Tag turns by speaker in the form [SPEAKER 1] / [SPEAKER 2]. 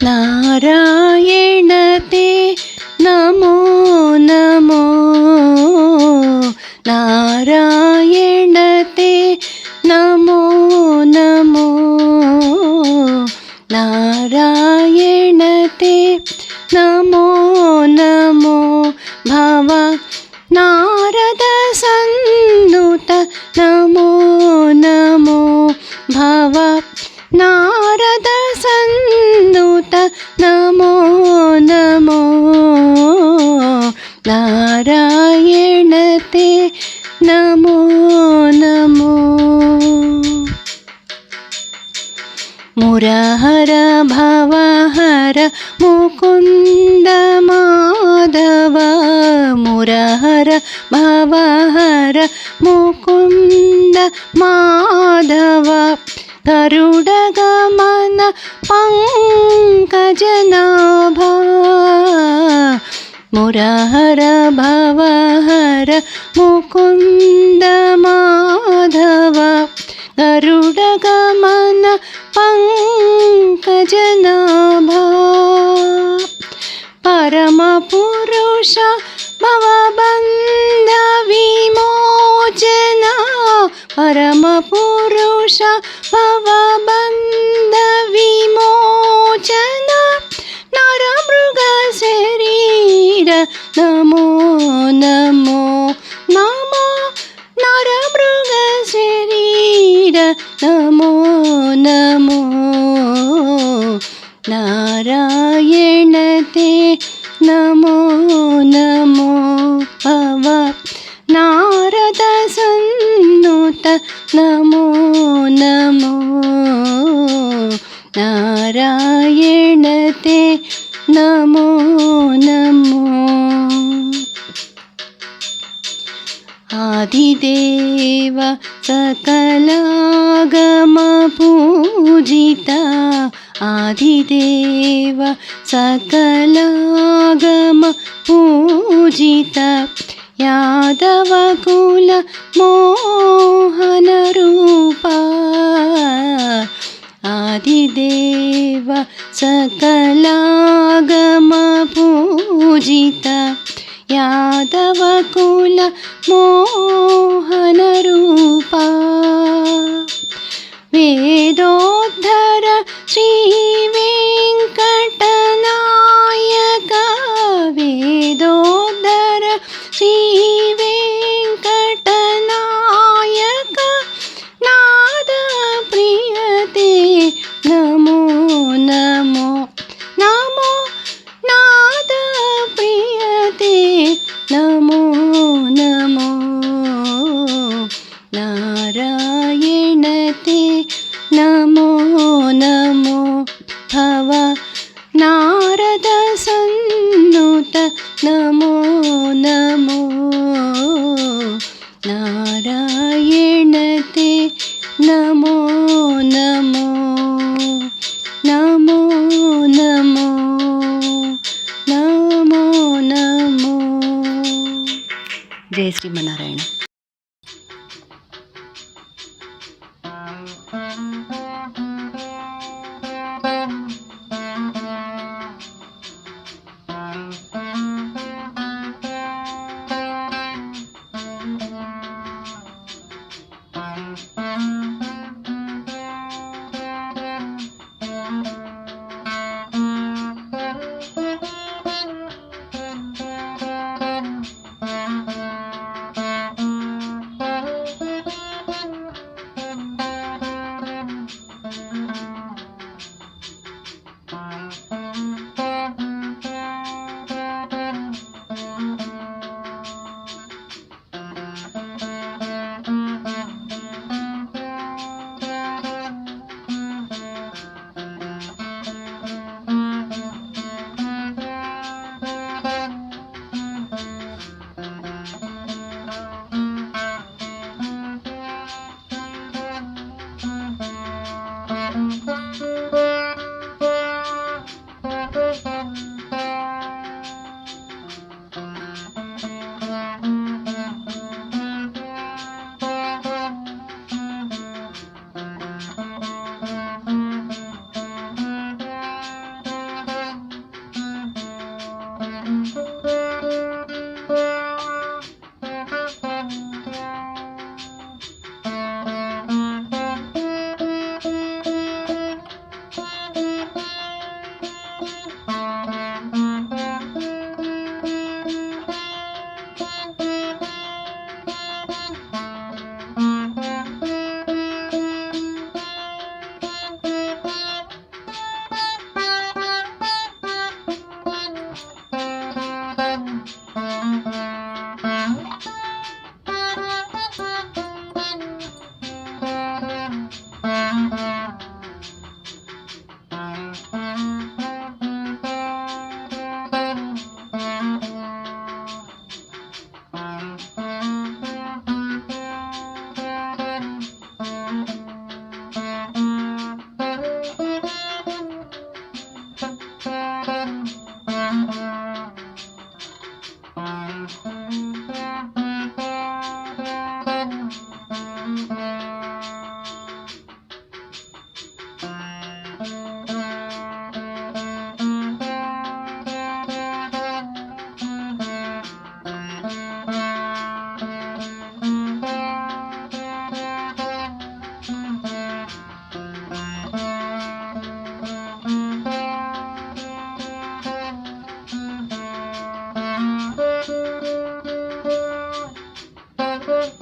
[SPEAKER 1] നാരായണത്തെ നമോ നമോ നാരായണത്തെ നമോ നമോ നാരായണത്തെ നമോ നമോ ഭവ भवहर मुकुन्द माधव मुरहर भवहर मुकुन्द माधव पङ्कजनाभा मुरहर भवहर पङ्कजनाभा परमपुरुष भवबन्धविमोचना परमपुरुष भवबन्धविमोचना नरमृगशरीर नारायण ते नमो नमो भव नारद सन्नुत नमो नमो नारायण ते नमो नमो आदिदेव सकलागमपूजिता आदिदेव सकलागमपूजिता यादवकुल मोहनरूपा आदिदेव सकलागमपूजिता यादवकुल मोहनरूपा నమో నమో నారాయణతే నమో నమో భవ నారద సన్నుత నమో జయ శ్రీమన్నారాయణ কঠোর